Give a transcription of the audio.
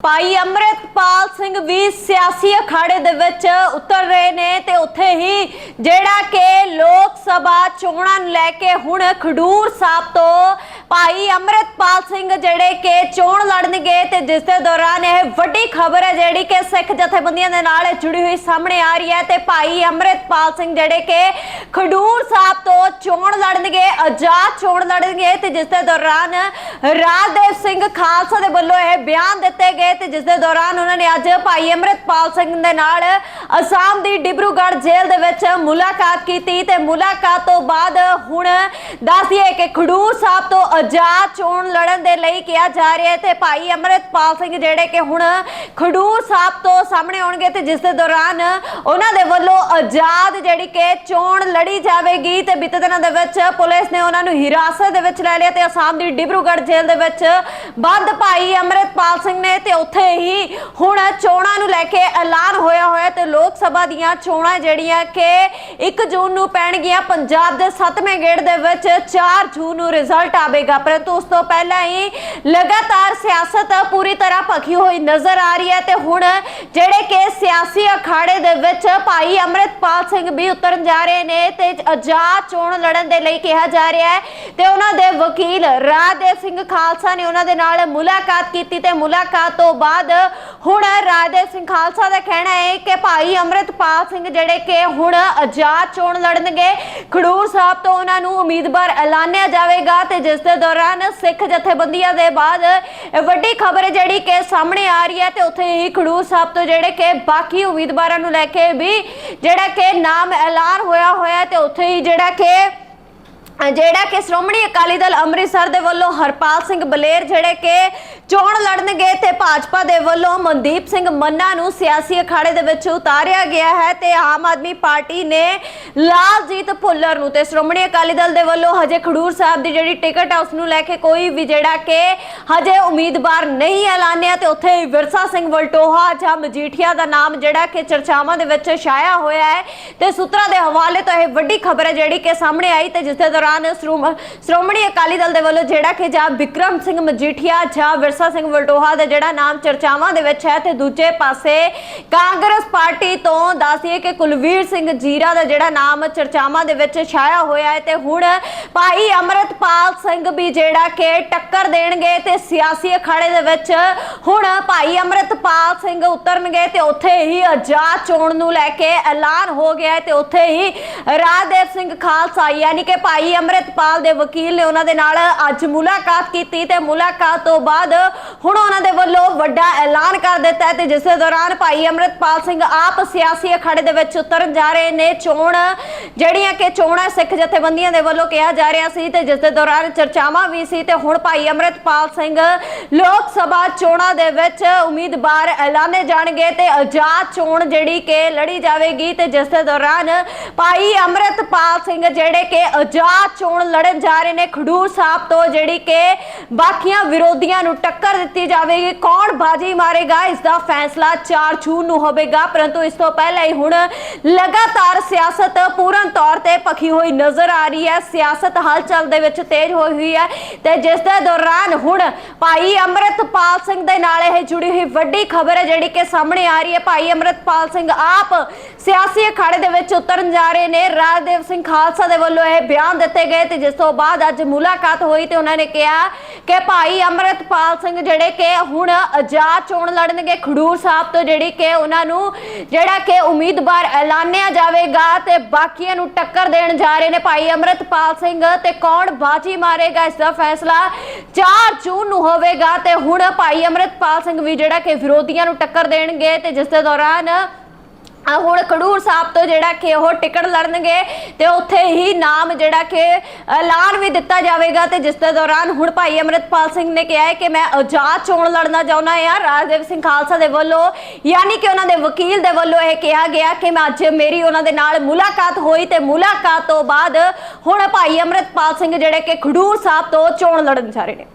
ਭਾਈ ਅੰਮ੍ਰਿਤਪਾਲ ਸਿੰਘ ਵੀ ਸਿਆਸੀ ਅਖਾੜੇ ਦੇ ਵਿੱਚ ਉਤਰ ਰਹੇ ਨੇ ਤੇ ਉੱਥੇ ਹੀ ਜਿਹੜਾ ਕਿ ਲੋਕ ਸਭਾ ਚੋਣਾਂ ਨੂੰ ਲੈ ਕੇ ਹੁਣ ਖਡੂਰ ਸਾਹਿਬ ਤੋਂ ਭਾਈ ਅੰਮ੍ਰਿਤਪਾਲ ਸਿੰਘ ਜਿਹੜੇ ਕਿ ਚੋਣ ਲੜਨਗੇ ਤੇ ਜਿਸ ਦੇ ਦੌਰਾਨ ਇਹ ਵੱਡੀ ਖਬਰ ਹੈ ਜਿਹੜੀ ਕਿ ਸਿੱਖ ਜਥੇਬੰਦੀਆਂ ਦੇ ਨਾਲ ਜੁੜੀ ਹੋਈ ਸਾਹਮਣੇ ਆ ਰਹੀ ਹੈ ਤੇ ਭਾਈ ਅੰਮ੍ਰਿਤਪਾਲ ਸਿੰਘ ਜਿਹੜੇ ਕਿ ਖਡੂਰ ਸਾਹਿਬ ਤੋਂ ਚੋਣ ਲੜਨਗੇ, ਆਜ਼ਾਦ ਚੋਣ ਲੜਨਗੇ ਤੇ ਜਿਸ ਦੇ ਦੌਰਾਨ ਰਾਜਦੇਵ ਸਿੰਘ ਖਾਲਸਾ ਦੇ ਵੱਲੋਂ ਇਹ ਬਿਆਨ ਦਿੱਤੇ ਗਏ ਤੇ ਜਿਸ ਦੇ ਦੌਰਾਨ ਉਹਨਾਂ ਨੇ ਅੱਜ ਭਾਈ ਅੰਮ੍ਰਿਤਪਾਲ ਸਿੰਘ ਦੇ ਨਾਲ ਅਸਾਮ ਦੀ ਡਿਬਰੂਗੜ੍ਹ ਜੇਲ੍ਹ ਦੇ ਵਿੱਚ ਮੁਲਾਕਾਤ ਕੀਤੀ ਤੇ ਮੁਲਾਕਾਤ ਤੋਂ ਬਾਅਦ ਹੁਣ ਦੱਸਦੀਏ ਕਿ ਖਡੂਰ ਸਾਹਿਬ ਤੋਂ ਆਜ਼ਾਦ ਚੋਣ ਲੜਨ ਦੇ ਲਈ ਕਿਹਾ ਜਾ ਰਿਹਾ ਹੈ ਤੇ ਭਾਈ ਅੰਮ੍ਰਿਤਪਾਲ ਸਿੰਘ ਜਿਹੜੇ ਕਿ ਹੁਣ ਖਡੂਰ ਸਾਹਿਬ ਤੋਂ ਸਾਹਮਣੇ ਆਉਣਗੇ ਤੇ ਜਿਸ ਦੇ ਦੌਰਾਨ ਉਹਨਾਂ ਦੇ ਵੱਲੋਂ ਆਜ਼ਾਦ ਜਿਹੜੀ ਕਿ ਚੋਣ ਲੜੀ ਜਾਵੇਗੀ ਤੇ ਬੀਤੇ ਦਿਨਾਂ ਦੇ ਵਿੱਚ ਪੁਲਿਸ ਨੇ ਉਹਨਾਂ ਨੂੰ ਹਿਰਾਸਤ ਦੇ ਵਿੱਚ ਲੈ ਲਿਆ ਤੇ ਅਸਾਮ ਦੀ ਡਿਬਰੂਗੜ੍ਹ ਜੇਲ੍ਹ ਦੇ ਵਿੱਚ ਬੰਦ ਭਾਈ ਅੰਮ੍ਰਿਤਪਾਲ ਸਿੰਘ ਨੇ ਤੇ ਉੱਥੇ ਹੀ ਹੁਣ ਚੋਣਾਂ ਨੂੰ ਲੈ ਕੇ ਐਲਾਨ ਹੋਇਆ ਹੋਇਆ ਤੇ ਲੋਕ ਸਭਾ ਦੀਆਂ ਚੋਣਾਂ ਜਿਹੜੀਆਂ ਕਿ 1 ਜੂਨ ਨੂੰ ਪੈਣਗੀਆਂ, ਪੰਜਾਬ ਦੇ 7ਵੇਂ ਗੇੜ ਦੇ ਵਿੱਚ 4 ਜੂਨ ਨੂੰ ਰਿਜ਼ਲਟ ਆਵੇਗਾ। ਪਰੰਤੂ ਉਸ ਤੋਂ ਪਹਿਲਾਂ ਹੀ ਲਗਾਤਾਰ ਸਿਆਸਤ ਪੂਰੀ ਤਰ੍ਹਾਂ ਭਖੀ ਹੋਈ ਨਜ਼ਰ ਆ ਰਹੀ ਹੈ ਤੇ ਹੁਣ ਜਿਹੜੇ ਕਿ ਸਿਆਸੀ ਅਖਾੜੇ ਦੇ ਵਿੱਚ ਭਾਈ ਅੰਮ੍ਰਿਤਪਾਲ ਸਿੰਘ ਵੀ ਉਤਰਨ ਜਾ ਰਹੇ ਨੇ ਤੇ ਆਜ਼ਾਦ ਚੋਣ ਲੜਨ ਦੇ ਲਈ ਕਿਹਾ ਜਾ ਰਿਹਾ ਹੈ ਤੇ ਉਹਨਾਂ ਦੇ ਵਕੀਲ ਰਾਜਦੇਵ ਸਿੰਘ ਖਾਲਸਾ ਨੇ ਉਹਨਾਂ ਦੇ ਨਾਲ ਮੁਲਾਕਾਤ ਕੀਤੀ ਤੇ ਮੁਲਾਕਾਤ ਤੋਂ ਬਾਅਦ ਹੁਣ ਰਾਜਦੇਵ ਸਿੰਘ ਖਾਲਸਾ ਦਾ ਕਹਿਣਾ ਹੈ ਕਿ ਭਾਈ ਅੰਮ੍ਰਿਤਪਾਲ ਸਿੰਘ ਜਿਹੜੇ ਕਿ ਹੁਣ ਆਜ਼ਾਦ ਚੋਣ ਲੜਨਗੇ, ਖਡੂਰ ਸਾਹਿਬ ਤੋਂ ਉਹਨਾਂ ਨੂੰ ਉਮੀਦਵਾਰ ਐਲਾਨਿਆ ਜਾਵੇਗਾ ਤੇ ਜਿਸ ਦੇ ਦੌਰਾਨ ਸਿੱਖ ਜਥੇਬੰਦੀਆਂ ਦੇ ਬਾਅਦ ਵੱਡੀ ਖਬਰ ਜਿਹੜੀ ਕਿ ਸਾਹਮਣੇ ਆ ਰਹੀ ਹੈ ਤੇ ਉੱਥੇ ਹੀ ਖਡੂਰ ਸਾਹਿਬ ਤੋਂ ਜਿਹੜੇ ਕਿ ਬਾਕੀ ਉਮੀਦਵਾਰਾਂ ਨੂੰ ਲੈ ਕੇ ਵੀ ਜਿਹੜਾ ਕਿ ਨਾਮ ਐਲਾਨ ਹੋਇਆ ਹੋਇਆ ਤੇ ਉੱਥੇ ਹੀ ਜਿਹੜਾ ਕਿ ਜਿਹੜਾ ਕਿ ਸ਼੍ਰੋਮਣੀ ਅਕਾਲੀ ਦਲ ਅੰਮ੍ਰਿਤਸਰ ਦੇ ਵੱਲੋਂ ਹਰਪਾਲ ਸਿੰਘ ਬਲੇਰ, ਜਿਹੜੇ ਕਿ ਚੋਣ ਲੜਨਗੇ ਤੇ ਭਾਜਪਾ ਦੇ ਵੱਲੋਂ ਮਨਦੀਪ ਸਿੰਘ ਮੰਨਾ ਨੂੰ ਸਿਆਸੀ ਅਖਾੜੇ ਦੇ ਵਿੱਚ ਉਤਾਰਿਆ ਗਿਆ ਹੈ ਤੇ ਆਮ ਆਦਮੀ ਪਾਰਟੀ ਨੇ ਲਾਲਜੀਤ ਭੁੱਲਰ ਨੂੰ ਤੇ ਸ਼੍ਰੋਮਣੀ ਅਕਾਲੀ ਦਲ ਦੇ ਵੱਲੋਂ ਹਜੇ ਖਡੂਰ ਸਾਹਿਬ ਦੀ ਜਿਹੜੀ ਟਿਕਟ ਹੈ ਉਸ ਨੂੰ ਲੈ ਕੇ ਕੋਈ ਵੀ ਜਿਹੜਾ ਕਿ ਹਜੇ ਉਮੀਦਵਾਰ ਨਹੀਂ ਐਲਾਨਿਆ ਤੇ ਉੱਥੇ ਵਿਰਸਾ ਸਿੰਘ ਵਲਟੋਹਾ ਜਾਂ ਮਜੀਠੀਆ ਦਾ ਨਾਮ ਜਿਹੜਾ ਕਿ ਚਰਚਾਵਾਂ ਦੇ ਵਿੱਚ ਛਾਇਆ ਹੋਇਆ ਹੈ ਤੇ ਸੂਤਰਾਂ ਦੇ ਹਵਾਲੇ ਤੋਂ ਇਹ ਵੱਡੀ ਖਬਰ ਹੈ ਜਿਹੜੀ ਕਿ ਸਾਹਮਣੇ ਆਈ ਤੇ ਜਿਸ ਦੇ ਦੌਰਾਨ ਸ਼੍ਰੋਮ- ਸ਼੍ਰੋਮਣੀ ਅਕਾਲੀ ਦਲ ਦੇ ਵੱਲੋਂ ਜਿਹੜਾ ਕਿ ਜਾਂ ਵਿਕਰਮ ਸਿੰਘ ਮਜੀਠੀਆ ਜਾਂ ਵਿਰਸਾ ਸਿੰਘ ਵਲਟੋਹਾ ਦਾ ਜਿਹੜਾ ਨਾਮ ਚਰਚਾਵਾਂ ਦੇ ਵਿੱਚ ਹੈ ਤੇ ਦੂਜੇ ਪਾਸੇ ਕਾਂਗਰਸ ਪਾਰਟੀ ਤੋਂ ਦੱਸਦੀਏ ਕਿ ਕੁਲਵੀਰ ਸਿੰਘ ਜੀਰਾ ਦਾ ਜਿਹੜਾ ਨਾਮ ਚਰਚਾਵਾਂ ਦੇ ਵਿੱਚ ਛਾਇਆ ਹੋਇਆ ਹੈ ਤੇ ਹੁਣ ਭਾਈ ਅਮਰਤਪਾਲ ਸਿੰਘ ਵੀ ਜਿਹੜਾ ਕਿ ਟੱਕਰ ਦੇਣਗੇ ਤੇ ਸਿਆਸੀ ਅਖਾੜੇ ਦੇ ਵਿੱਚ ਹੁਣ ਭਾਈ ਅਮਰਤਪਾਲ ਸਿੰਘ ਉਤਰਨਗੇ ਤੇ ਉੱਥੇ ਹੀ ਆਜ਼ਾਦ ਚੋਣ ਨੂੰ ਲੈ ਕੇ ਐਲਾਨ ਹੋ ਗਿਆ ਹੈ ਤੇ ਉੱਥੇ ਹੀ ਰਾਜਦੇਵ ਸਿੰਘ ਖਾਲਸਾ ਯਾਨੀ ਕਿ ਭਾਈ ਅਮਰਤਪਾਲ ਦੇ ਵਕੀਲ ਨੇ ਉਹਨਾਂ ਦੇ ਨਾਲ ਅੱਜ ਮੁਲਾਕਾਤ ਕੀਤੀ ਤੇ ਮੁਲਾਕਾਤ ਤੋਂ ਬਾਅਦ ਹੁਣ ਉਹਨਾਂ ਦੇ ਵੱਲੋਂ ਵੱਡਾ ਐਲਾਨ ਕਰ ਦਿੱਤਾ ਹੈ ਤੇ ਜਿਸ ਦੌਰਾਨ ਭਾਈ ਅਮਰਤਪਾਲ ਸਿੰਘ ਆਪ ਸਿਆਸੀ ਅਖਾੜੇ ਦੇ ਵਿੱਚ ਉਤਰਨ ਜਾ ਰਹੇ ਨੇ। ਚੋਣ ਜਿਹੜੀਆਂ ਕਿ ਚੋਣਾਂ ਸਿੱਖ ਜਥੇਬੰਦੀਆਂ ਦੇ ਵੱਲੋਂ ਕਿਹਾ ਜਾ ਰਿਹਾ ਸੀ ਤੇ ਜਿਸ ਦੇ ਦੌਰਾਨ ਚਰਚਾਵਾਂ ਵੀ ਸੀ ਤੇ ਹੁਣ ਭਾਈ ਅਮਰਤਪਾਲ ਸਿੰਘ ਲੋਕ ਸਭਾ ਚੋਣਾਂ ਦੇ ਵਿੱਚ ਉਮੀਦਵਾਰ ਐਲਾਨੇ ਜਾਣਗੇ ਤੇ ਆਜ਼ਾਦ ਚੋਣ ਜਿਹੜੀ ਕਿ ਲੜੀ ਜਾਵੇਗੀ ਤੇ ਜਿਸ ਦੇ ਦੌਰਾਨ ਭਾਈ ਅਮਰਤਪਾਲ ਸਿੰਘ ਜਿਹੜੇ ਕਿ ਆਜ਼ਾਦ ਚੋਣ ਲੜਨ ਜਾ ਰਹੇ ਨੇ, ਖਡੂਰ ਸਾਹਿਬ ਤੋਂ ਜਿਹੜੀ ਕਿ ਬਾਕੀਆਂ ਵਿਰੋਧੀਆਂ ਨੂੰ ਟੱਕਰ ਦਿੱਤੀ ਜਾਵੇਗੀ। ਕੌਣ ਬਾਜੀ ਮਾਰੇਗਾ? ਇਸ ਦਾ ਫੈਸਲਾ 4 ਜੂਨ ਨੂੰ ਹੋਵੇਗਾ, ਪਰੰਤੂ ਇਸ ਤੋਂ ਪਹਿਲਾਂ ਹੀ ਹੁਣ ਲਗਾਤਾਰ ਸਿਆਸਤ ਪੂਰਨ ਤੌਰ ਤੇ ਭਖੀ ਹੋਈ ਨਜ਼ਰ ਆ ਰਹੀ ਹੈ। ਸਿਆਸਤ ਸਿਆਸਤ ਹਲਚਲ ਦੇ ਵਿੱਚ ਤੇਜ਼ ਹੋਈ ਹੋਈ ਹੈ ਤੇ ਜਿਸ ਦੇ ਦੌਰਾਨ ਹੁਣ ਭਾਈ ਅਮਰਤਪਾਲ ਸਿੰਘ ਦੇ ਨਾਲ ਇਹ ਜੁੜੀ ਹੋਈ ਵੱਡੀ ਖਬਰ ਹੈ ਜਿਹੜੀ ਕਿ ਸਾਹਮਣੇ ਆ ਰਹੀ ਹੈ। ਭਾਈ ਅਮਰਤਪਾਲ ਸਿੰਘ, ਆਪ ਸਿਆਸੀ ਅਖਾੜੇ ਦੇ ਵਿੱਚ ਉਤਰਨ ਜਾ ਰਹੇ ਨੇ। ਰਾਜਦੇਵ ਸਿੰਘ ਖਾਲਸਾ ਦੇ ਵੱਲੋਂ ਇਹ ਬਿਆਨ ਦਿੱਤੇ ਗਏ ਤੇ ਜਿਸ ਤੋਂ ਬਾਅਦ ਅੱਜ ਮੁਲਾਕਾਤ ਹੋਈ ਤੇ ਉਹਨਾਂ ਨੇ ਕਿਹਾ ਕਿ ਭਾਈ ਅਮਰਤਪਾਲ ਸਿੰਘ ਜਿਹੜੇ ਕਿ ਹੁਣ ਆਜ਼ਾਦ ਚੋਣ ਲੜਨਗੇ, ਖਡੂਰ ਸਾਹਿਬ ਤੋਂ ਜਿਹੜੀ ਕਿ ਉਹਨਾਂ ਨੂੰ ਜਿਹੜਾ ਕਿ ਉਮੀਦਵਾਰ ਐਲਾਨਿਆ ਜਾਵੇਗਾ ਤੇ ਬਾਕੀਆਂ ਨੂੰ ਟੱਕਰ ਦੇਣ ਜਾ ਰਹੇ ਨੇ ਭਾਈ ਅਮਰਤਪਾਲ ਸਿੰਘ ਤੇ ਕੌਣ ਬਾਜੀ ਮਾਰੇਗਾ, ਇਸ ਦਾ ਫੈਸਲਾ 4 ਜੂਨ ਨੂੰ ਹੋਵੇਗਾ ਤੇ ਹੁਣ ਭਾਈ ਅਮਰਤਪਾਲ ਸਿੰਘ ਵੀ ਜਿਹੜਾ ਕਿ ਵਿਰੋਧੀਆਂ ਨੂੰ ਟੱਕਰ ਦੇਣਗੇ ਤੇ ਜਿਸ ਦੇ ਦੌਰਾਨ ਆ ਹੁਣ ਖਡੂਰ ਸਾਹਿਬ ਤੋਂ ਜਿਹੜਾ ਕਿ ਉਹ ਟਿਕਟ ਲੜਨਗੇ ਤੇ ਉੱਥੇ ਹੀ ਨਾਮ ਜਿਹੜਾ ਕਿ ਐਲਾਨ ਵੀ ਦਿੱਤਾ ਜਾਵੇਗਾ ਤੇ ਜਿਸ ਦੇ ਦੌਰਾਨ ਹੁਣ ਭਾਈ ਅਮਰਿਤਪਾਲ ਸਿੰਘ ਨੇ ਕਿਹਾ ਹੈ ਕਿ ਮੈਂ ਆਜ਼ਾਦ ਚੋਣ ਲੜਨਾ ਚਾਹੁੰਦਾ ਹਾਂ। ਰਾਜਦੇਵ ਸਿੰਘ ਖਾਲਸਾ ਦੇ ਵੱਲੋਂ, ਯਾਨੀ ਕਿ ਉਹਨਾਂ ਦੇ ਵਕੀਲ ਦੇ ਵੱਲੋਂ ਇਹ ਕਿਹਾ ਗਿਆ ਕਿ ਮੈਂ ਅੱਜ ਮੇਰੀ ਉਹਨਾਂ ਦੇ ਨਾਲ ਮੁਲਾਕਾਤ ਹੋਈ ਤੇ ਮੁਲਾਕਾਤ ਤੋਂ ਬਾਅਦ ਹੁਣ ਭਾਈ ਅਮਰਿਤਪਾਲ ਸਿੰਘ ਜਿਹੜੇ ਕਿ ਖਡੂਰ ਸਾਹਿਬ ਤੋਂ ਚੋਣ ਲੜਨ ਜਾ ਰਹੇ ਨੇ।